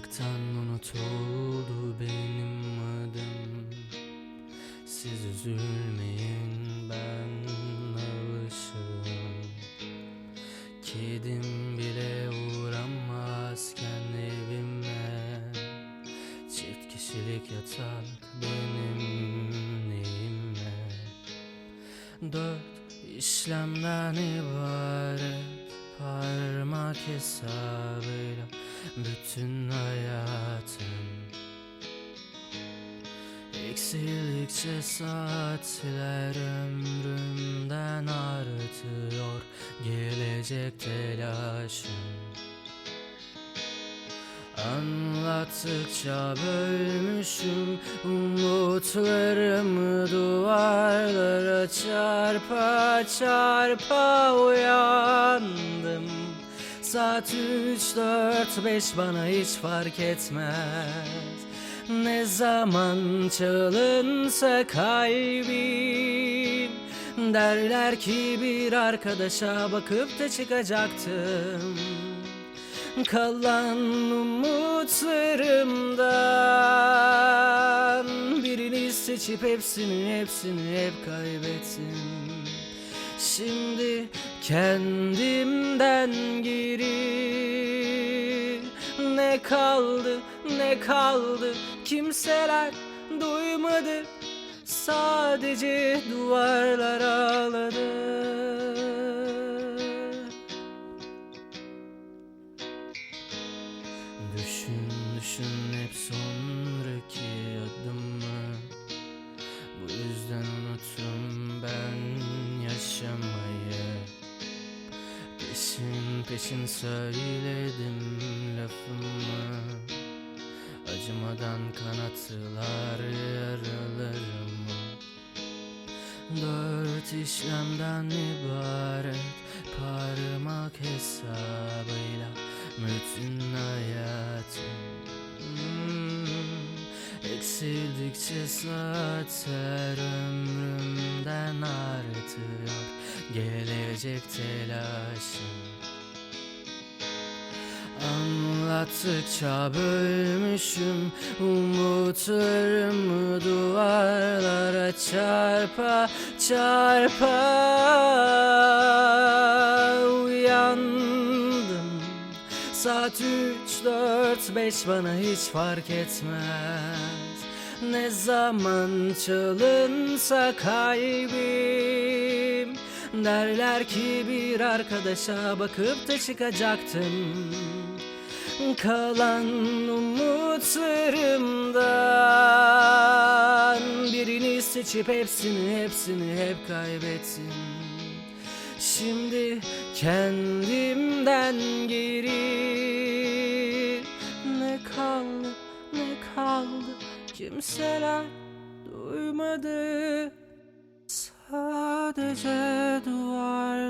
Çoktan unutuldu benim adım. Siz üzülmeyin ben alışırım. Kedim bile uğramazken evime. Çift kişilik yatak benim neyime? Dört işlemden ibaret Parmak hesabıyla bütün hayatım. Eksildikçe saatler ömrümden artıyor Gelecek telaşım. Anlattıkça bölmüşüm Umutlarımı duvarlara çarpa çarpa uyandım. Saat üç dört beş bana hiç fark etmez. Ne zaman çalınsa kalbim. Derler ki bir arkadaşa bakıp da çıkacaktım. Kalan umutlarımdan Birini seçip hepsini hepsini hep kaybettim. Şimdi kendimden geri Ne kaldı ne kaldı? Kimseler duymadı. Sadece duvarlar ağladı. Düşün düşün hep sonraki adımı Peşin peşin söyledim lafımı. Acımadan kanattılar yaralarımı. Dört işlemden ibaret parmak hesabıyla bütün hayatım. Hmm, Eksildikçe saatler ömrümden artıyor Gelecek telaşım Anlattıkça bölmüşüm. Umutlarımı duvarlara çarpa çarpa. Uyandım. Saat üç dört beş bana hiç fark etmez. Ne zaman çalınsa kalbim Derler ki bir arkadaşa bakıp da çıkacaktım. Kalan umutlarımdan Birini seçip hepsini hepsini hep kaybettim. Şimdi kendimden geri Ne kaldı ne kaldı? Kimseler duymadı Hade je dual